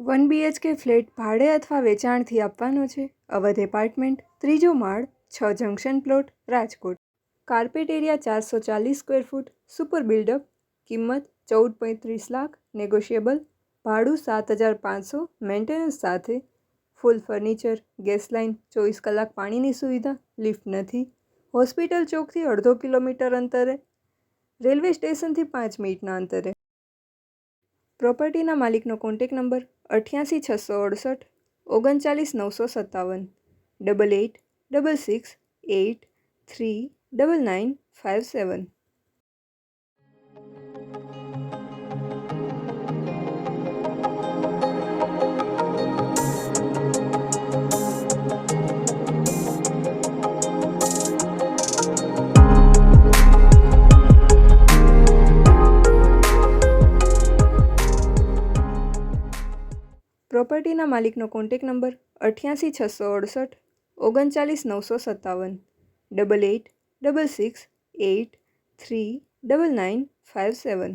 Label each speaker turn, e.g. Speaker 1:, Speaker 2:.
Speaker 1: One BHK flat ભાડે અથવા વેચાણથી આપવાનો છે. અવધ એપાર્ટમેન્ટ, ત્રીજો માળ, છ junction plot, Rajkot. Carpet area ચારસો ચાલીસ સ્ક્વેર ફૂટ, સુપર બિલ્ડઅપ, કિંમત ચૌદ પોઈત્રીસ લાખ, નેગોશિયેબલ, ભાડું સાત હજાર પાંચસો, મેન્ટેનન્સ સાથે. ફૂલ ફર્નિચર, ગેસ લાઇન ચોવીસ કલાક પાણીની સુવિધા, લિફ્ટ નથી. હોસ્પિટલ ચોકથી અડધો કિલોમીટર અંતરે. રેલવે સ્ટેશનથી પાંચ મિનિટના અંતરે. પ્રોપર્ટીના માલિકનો કોન્ટેક નંબર અઠ્યાસી, છસો અડસઠ, ઓગણચાલીસ, નવસો સત્તાવન, double eight, double six, eight, three, double nine, five seven. પ્રોપર્ટીના માલિકનો કોન્ટેક નંબર અઠ્યાસી છસો અડસઠ ઓગણચાલીસ નવસો સત્તાવન double eight double six eight three double nine five seven.